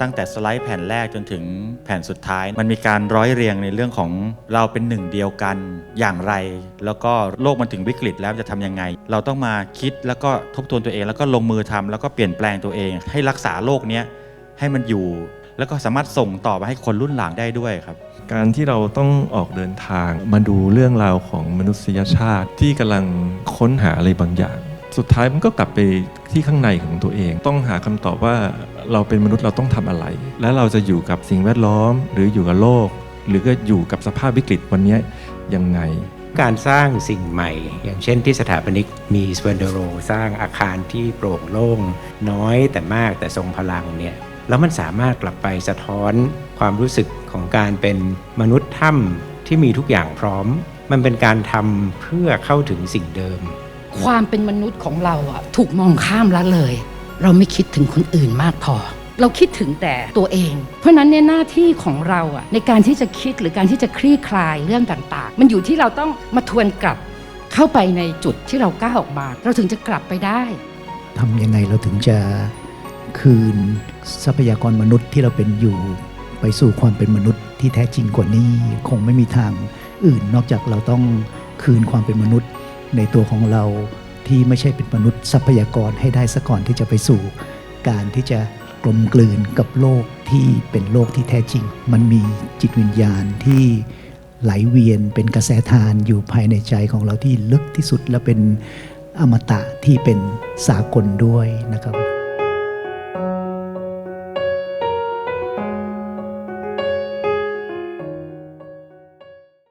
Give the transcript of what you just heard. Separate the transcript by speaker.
Speaker 1: ตั้งแต่สไลด์แผ่นแรกจนถึงแผ่นสุดท้าย มันมีการร้อยเรียงในเรื่องของเราเป็นหนึ่งเดียวกันอย่างไร แล้วก็โลกมันถึงวิกฤตแล้วจะทำยังไง เราต้องมาคิดแล้วก็ทบทวนตัวเอง แล้วก็ลงมือทำแล้วก็เปลี่ยนแปลงตัวเอง ให้รักษาโลกนี้ให้มันอยู่ แล้วก็สามารถส่งต่อไปให้คนรุ่นหลังได้ด้วยครับ
Speaker 2: การที่เราต้องออกเดินทางมาดูเรื่องราวของมนุษยชาติที่กำลังค้นหาอะไรบางอย่าง สุดท้ายมันก็กลับไป ที่ข้างในของตัวเอง ต้องหาคำตอบว่าเราเป็นมนุษย์เราต้องทำอะไร และเราจะอยู่กับสิ่งแวดล้อม หรืออยู่กับโลก หรือก็อยู่กับสภาพวิกฤตวันนี้ยังไง
Speaker 3: การสร้างสิ่งใหม่ อย่างเช่นที่สถาปนิกมีสเวนเดโร สร้างอาคารที่โปร่งโล่งน้อยแต่มากแต่ทรงพลังเนี่ยแล้วมันสามารถกลับไปสะท้อนความรู้สึกของการเป็นมนุษย์ถ้ำที่มีทุกอย่างพร้อม มันเป็นการทำเพื่อเข้าถึงสิ่งเดิม
Speaker 4: ความเป็นมนุษย์ของเราอะถูกมองข้ามละเลย เราไม่คิดถึงคนอื่นมากพอ เราคิดถึงแต่ตัวเอง เพราะนั้นเนี่ยหน้าที่ของเราอะในการที่จะคิดหรือการที่จะคลี่คลายเรื่องต่างๆ มันอยู่ที่เราต้องมาทวนกลับเข้าไปในจุดที่เราก้าวออกมา เราถึงจะกลับไปได้
Speaker 5: ทำยังไงเราถึงจะคืนทรัพยากรมนุษย์ที่เราเป็นอยู่ไปสู่ความเป็นมนุษย์ที่แท้จริงกว่านี้ คงไม่มีทางอื่นนอกจากเราต้องคืนความเป็นมนุษย์ ในตัวของเราที่ไม่ใช่เป็นมนุษย์ทรัพยากรให้ได้ซะก่อนที่จะไปสู่ การที่จะกลมกลืนกับโลกที่เป็นโลกที่แท้จริง มันมีจิตวิญญาณที่ไหลเวียนเป็นกระแสทานอยู่ภายในใจของเราที่ลึกที่สุดและเป็นอมตะที่เป็นสากลด้วยนะครับ